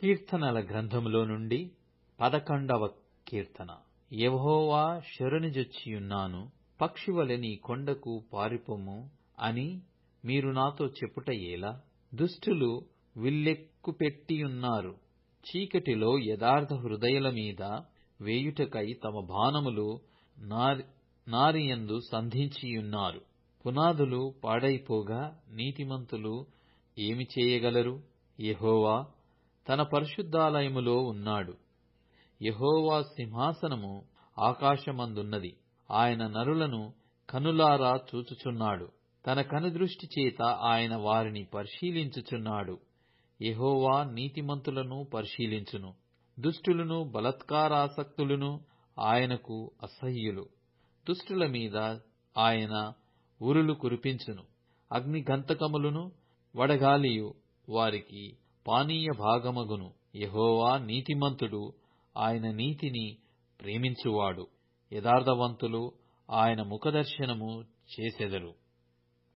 కీర్తనల గ్రంథములో నుండి పదకొండవ కీర్తన. యహోవా శరణుజొచ్చియున్నాను పక్షివలె నీ కొండకు పారిపొమ్ము అని మీరు నాతో చెప్పుట ఎలా దుష్టులు విల్లెక్కుపెట్టియున్నారు చీకటిలో యథార్థ హృదయుల మీద వేయుటకై తమ బాణములు నారియందు సంధించియున్నారు. పునాదులు పాడైపోగా నీతిమంతులు ఏమి చేయగలరు? యెహోవా తన పరిశుద్ధాలయములో ఉన్నాడు. యహోవా సింహాసనము ఆకాశమందున్నది. ఆయన నరులను కనులారా చూచుచున్నాడు. తన కనుదృష్టి చేత ఆయన వారిని పరిశీలించుచున్నాడు. యహోవా నీతిమంతులను పరిశీలించును. దుష్టులను బలత్కారాసక్తులను ఆయనకు అసహ్యులు. దుష్టుల మీద ఆయన ఉరులు కురిపించును. అగ్నిగంధకములను వడగాలియు వారికి పానీయ భాగమగును. యహోవా నీతిమంతుడు ఆయన నీతిని ప్రేమించువాడు. యథార్థవంతులు ఆయన ముఖదర్శనము చేసెదరు.